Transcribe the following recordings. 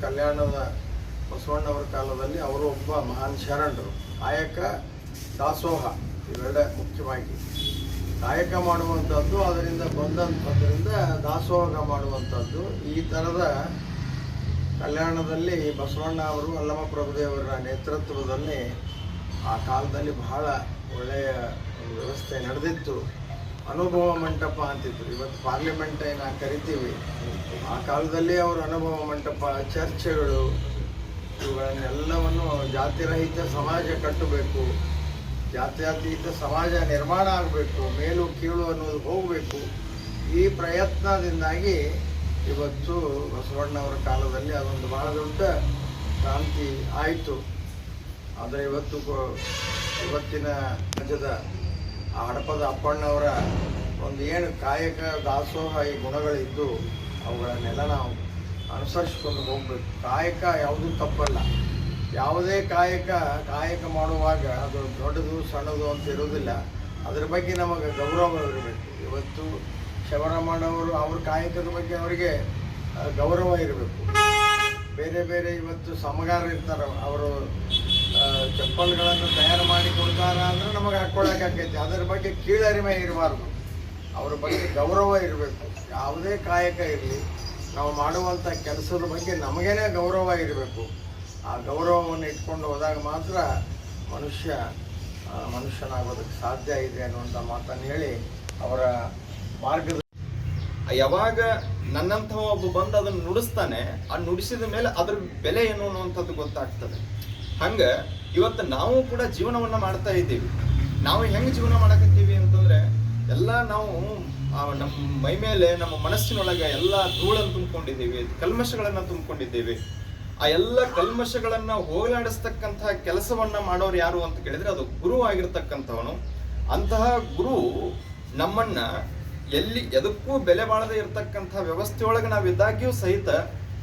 ಕಲ್ಯಾಣದ ಬಸವಣ್ಣವರ ಕಾಲದಲ್ಲಿ ಅವರು ಒಬ್ಬ ಮಹಾನ್ ಶರಣರು. ಕಾಯಕ ದಾಸೋಹ ಇವೆರಡ ಮುಖ್ಯವಾಗಿ. ಕಾಯಕ ಮಾಡುವಂಥದ್ದು ಅದರಿಂದ ಬಂದಂಥದ್ರಿಂದ ದಾಸೋಹ ಮಾಡುವಂಥದ್ದು. ಈ ಥರದ ಕಲ್ಯಾಣದಲ್ಲಿ ಬಸವಣ್ಣ ಅವರು ಅಲ್ಲಮ ಪ್ರಭುದೇವರ ನೇತೃತ್ವದಲ್ಲಿ ಆ ಕಾಲದಲ್ಲಿ ಬಹಳ ಒಳ್ಳೆಯ ವ್ಯವಸ್ಥೆ ನಡೆದಿತ್ತು. ಅನುಭವ ಮಂಟಪ ಅಂತಿದ್ರು. ಇವತ್ತು ಪಾರ್ಲಿಮೆಂಟ್ ಏನು ಕರಿತೀವಿ. ಆ ಕಾಲದಲ್ಲಿ ಅವರ ಅನುಭವ ಮಂಟಪ, ಚರ್ಚೆಗಳು, ಇವುಗಳನ್ನೆಲ್ಲವನ್ನು ಜಾತಿರಹಿತ ಸಮಾಜ ಕಟ್ಟಬೇಕು. ಜಾತ್ಯಾತೀತ ಸಮಾಜ ನಿರ್ಮಾಣ ಆಗಬೇಕು, ಮೇಲು ಕೀಳು ಅನ್ನೋದು ಹೋಗಬೇಕು. ಈ ಪ್ರಯತ್ನದಿಂದಾಗಿ ಇವತ್ತು ಬಸವಣ್ಣವರ ಕಾಲದಲ್ಲಿ ಅದೊಂದು ಬಹಳ ದೊಡ್ಡ ಕ್ರಾಂತಿ ಆಯಿತು. ಆದರೆ ಇವತ್ತು ಇವತ್ತಿನ ರಾಜ್ಯದ ಆ ಹಡಪದ ಅಪ್ಪಣ್ಣವರ ಒಂದು ಏನು ಕಾಯಕ ದಾಸೋಹ ಈ ಗುಣಗಳಿದ್ದು, ಅವುಗಳನ್ನೆಲ್ಲ ನಾವು ಅನುಸರಿಸ್ಕೊಂಡು ಹೋಗ್ಬೇಕು. ಕಾಯಕ ಯಾವುದೂ ತಪ್ಪಲ್ಲ. ಯಾವುದೇ ಕಾಯಕ ಕಾಯಕ ಮಾಡುವಾಗ ಅದು ದೊಡ್ಡದು, ಸಣ್ಣದು ಅಂತ ಇರೋದಿಲ್ಲ ಅದ್ರ ಬಗ್ಗೆ ನಮಗೆ ಗೌರವ ಇರಬೇಕು. ಇವತ್ತು ಶಬರಮ್ಮನವರು ಅವ್ರ ಕಾಯಕದ ಬಗ್ಗೆ ಅವರಿಗೆ ಗೌರವ ಇರಬೇಕು. ಬೇರೆ ಬೇರೆ ಇವತ್ತು ಸಮಗಾರ ಇರ್ತಾರೆ ಅವರು ಚಪ್ಪಲ್ಗಳನ್ನು ತಯಾರು ಮಾಡಿ ಕೊಡ್ತಾರ ಅಂದ್ರೆ ನಮಗೆ ಹಾಕ್ಕೊಳಕಾಕೈತಿ ಅದರ ಬಗ್ಗೆ ಕೀಳರಿಮೆ ಇರಬಾರ್ದು. ಅವ್ರ ಬಗ್ಗೆ ಗೌರವ ಇರಬೇಕು. ಯಾವುದೇ ಕಾಯಕ ಇರಲಿ, ನಾವು ಮಾಡುವಂಥ ಕೆಲಸದ ಬಗ್ಗೆ ನಮಗೇನೆ ಗೌರವ ಇರಬೇಕು. ಆ ಗೌರವವನ್ನು ಇಟ್ಕೊಂಡು ಹೋದಾಗ ಮಾತ್ರ ಮನುಷ್ಯ ಮನುಷ್ಯನಾಗೋದಕ್ಕೆ ಸಾಧ್ಯ ಇದೆ ಅನ್ನುವಂಥ ಮಾತನ್ನು ಹೇಳಿ ಅವರ ಮಾರ್ಗದ ಯಾವಾಗ ನನ್ನಂತಹ ಒಬ್ಬ ಬಂದು ಅದನ್ನು ನುಡಿಸ್ತಾನೆ, ಆ ನುಡಿಸಿದ ಮೇಲೆ ಅದ್ರ ಬೆಲೆ ಏನು ಅನ್ನುವಂಥದ್ದು ಗೊತ್ತಾಗ್ತದೆ. ಹಂಗ ಇವತ್ತು ನಾವು ಕೂಡ ಜೀವನವನ್ನ ಮಾಡ್ತಾ ಇದ್ದೀವಿ. ನಾವು ಹೆಂಗೆ ಜೀವನ ಮಾಡಕತ್ತೀವಿ ಅಂತಂದ್ರೆ, ಎಲ್ಲ ನಾವು ನಮ್ಮ ಮೈ ಮೇಲೆ, ನಮ್ಮ ಮನಸ್ಸಿನೊಳಗೆ ಎಲ್ಲ ಧೂಳನ್ನು ತುಂಬಿಕೊಂಡಿದ್ದೀವಿ, ಕಲ್ಮಶಗಳನ್ನು ತುಂಬಿಕೊಂಡಿದ್ದೀವಿ. ಆ ಎಲ್ಲ ಕಲ್ಮಶಗಳನ್ನು ಹೋಗಲಾಡಿಸ್ತಕ್ಕಂತಹ ಕೆಲಸವನ್ನ ಮಾಡೋರು ಯಾರು ಅಂತ ಕೇಳಿದ್ರೆ ಅದು ಗುರು ಆಗಿರ್ತಕ್ಕಂಥವನು. ಅಂತಹ ಗುರು ನಮ್ಮನ್ನ ಎಲ್ಲಿ, ಎದಕ್ಕೂ ಬೆಲೆ ಬಾಳದೇ ಇರತಕ್ಕಂಥ ವ್ಯವಸ್ಥೆಯೊಳಗೆ ನಾವು ಇದ್ದಾಗ್ಯೂ ಸಹಿತ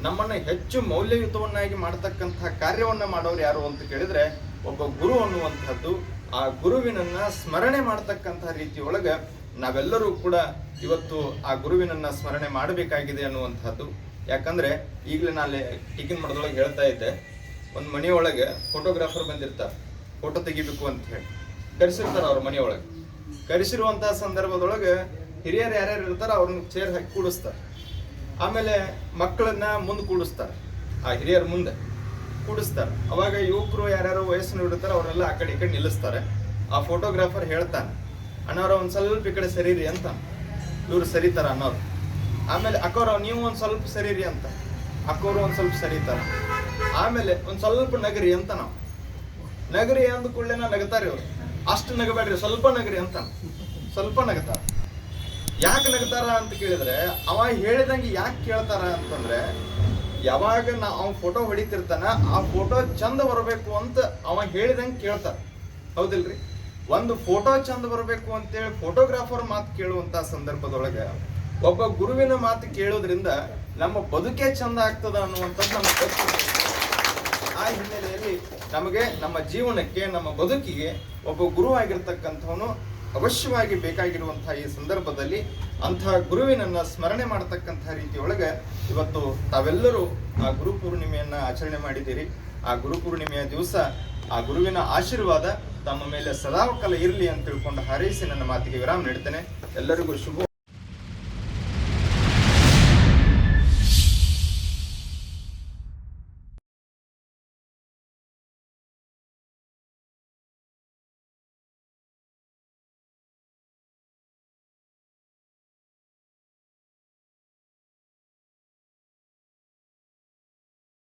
ನಮ್ಮನ್ನ ಹೆಚ್ಚು ಮೌಲ್ಯಯುತವನ್ನಾಗಿ ಮಾಡತಕ್ಕಂತಹ ಕಾರ್ಯವನ್ನ ಮಾಡೋರು ಯಾರು ಅಂತ ಕೇಳಿದ್ರೆ ಒಬ್ಬ ಗುರು ಅನ್ನುವಂಥದ್ದು, ಆ ಗುರುವಿನನ್ನ ಸ್ಮರಣೆ ಮಾಡತಕ್ಕಂಥ ರೀತಿಯೊಳಗೆ ನಾವೆಲ್ಲರೂ ಕೂಡ ಇವತ್ತು ಆ ಗುರುವಿನನ್ನ ಸ್ಮರಣೆ ಮಾಡಬೇಕಾಗಿದೆ ಅನ್ನುವಂಥದ್ದು. ಯಾಕಂದ್ರೆ ಈಗಲೇ ನಾಳೆ ಟಿಕಿನ್ ಮಾಡೋದ್ರೊಳಗೆ ಹೇಳ್ತಾ ಇದ್ದೆ, ಒಂದು ಮನೆಯೊಳಗೆ ಫೋಟೋಗ್ರಾಫರ್ ಬಂದಿರ್ತಾರೆ, ಫೋಟೋ ತೆಗಿಬೇಕು ಅಂತ ಹೇಳಿ. ಕರೆಸಿರ್ತಾರೆ ಅವ್ರ ಮನೆಯೊಳಗೆ. ಕರೆಸಿರುವಂತಹ ಸಂದರ್ಭದೊಳಗೆ ಹಿರಿಯರು ಯಾರ್ಯಾರು ಇರ್ತಾರ ಅವ್ರನ್ನ ಚೇರ್ ಹಾಕಿ ಕೂಡಿಸ್ತಾರೆ. ಆಮೇಲೆ ಮಕ್ಕಳನ್ನ ಮುಂದೆ ಕೂಡಿಸ್ತಾರೆ. ಆ ಹಿರಿಯರ ಮುಂದೆ ಕೂಡಿಸ್ತಾರೆ. ಅವಾಗ ಯುವಕರು ಯಾರ್ಯಾರು ವಯಸ್ಸನ್ನು ಇರ್ತಾರೆ ಅವರೆಲ್ಲ ಆ ಕಡೆ ಈ ಕಡೆ ನಿಲ್ಲಿಸ್ತಾರೆ. ಆ ಫೋಟೋಗ್ರಾಫರ್ ಹೇಳ್ತಾನೆ ಅಣ್ಣವ್ರ ಒಂದು ಸ್ವಲ್ಪ ಈ ಕಡೆ ಸರಿರಿ ಅಂತ. ಇವ್ರು ಸರಿತಾರ ಅನ್ನೋರು. ಆಮೇಲೆ ಅಕ್ಕವ್ರ ನೀವು ಒಂದು ಸ್ವಲ್ಪ ಸರಿರಿ ಅಂತ. ಅಕ್ಕವ್ರು ಒಂದು ಸ್ವಲ್ಪ ಸರಿತಾರ. ಆಮೇಲೆ, ಒಂದು ಸ್ವಲ್ಪ ನಗರಿ ಅಂತ ನಾವು. ನಗರಿ ಅಂದ ಕೂಡಲೇ ನಗತಾರೆ ಇವರು. ಅಷ್ಟು ನಗಬೇಡ್ರಿ, ಸ್ವಲ್ಪ ನಗರಿ ಅಂತ. ಸ್ವಲ್ಪ ನಗತಾರ. ಯಾಕೆ ನಗ್ತಾರ ಅಂತ ಕೇಳಿದ್ರೆ, ಅವ ಹೇಳಿದಂಗೆ ಯಾಕೆ ಕೇಳ್ತಾರ ಅಂತಂದ್ರೆ, ಯಾವಾಗ ನಾ ಅವ ಫೋಟೋ ಹೊಡಿತಿರ್ತಾನ, ಆ ಫೋಟೋ ಚಂದ ಬರಬೇಕು ಅಂತ ಅವ ಹೇಳಿದಂಗೆ ಕೇಳ್ತಾರ. ಹೌದಿಲ್ರಿ? ಒಂದು ಫೋಟೋ ಚಂದ ಬರಬೇಕು ಅಂತೇಳಿ ಫೋಟೋಗ್ರಾಫರ್ ಮಾತು ಕೇಳುವಂತ ಸಂದರ್ಭದೊಳಗೆ ಒಬ್ಬ ಗುರುವಿನ ಮಾತು ಕೇಳೋದ್ರಿಂದ ನಮ್ಮ ಬದುಕೇ ಚಂದ ಆಗ್ತದ ಅನ್ನುವಂಥದ್ದು ಗೊತ್ತು. ಆ ಹಿನ್ನೆಲೆಯಲ್ಲಿ ನಮಗೆ ನಮ್ಮ ಜೀವನಕ್ಕೆ, ನಮ್ಮ ಬದುಕಿಗೆ ಒಬ್ಬ ಗುರು ಆಗಿರ್ತಕ್ಕಂಥವನು ಅವಶ್ಯವಾಗಿ ಬೇಕಾಗಿರುವಂತಹ ಈ ಸಂದರ್ಭದಲ್ಲಿ ಅಂತಹ ಗುರುವಿನನ್ನ ಸ್ಮರಣೆ ಮಾಡತಕ್ಕಂತಹ ರೀತಿಯೊಳಗೆ ಇವತ್ತು ತಾವೆಲ್ಲರೂ ಆ ಗುರು ಪೂರ್ಣಿಮೆಯನ್ನ ಆಚರಣೆ ಮಾಡಿದ್ದೀರಿ. ಆ ಗುರು ಪೂರ್ಣಿಮೆಯ ದಿವಸ ಆ ಗುರುವಿನ ಆಶೀರ್ವಾದ ತಮ್ಮ ಮೇಲೆ ಸದಾಕಾಲ ಇರಲಿ ಅಂತ ತಿಳ್ಕೊಂಡು ಹಾರೈಸಿ ನನ್ನ ಮಾತಿಗೆ ವಿರಾಮ ನೀಡ್ತೇನೆ ಎಲ್ಲರಿಗೂ ಶುಭ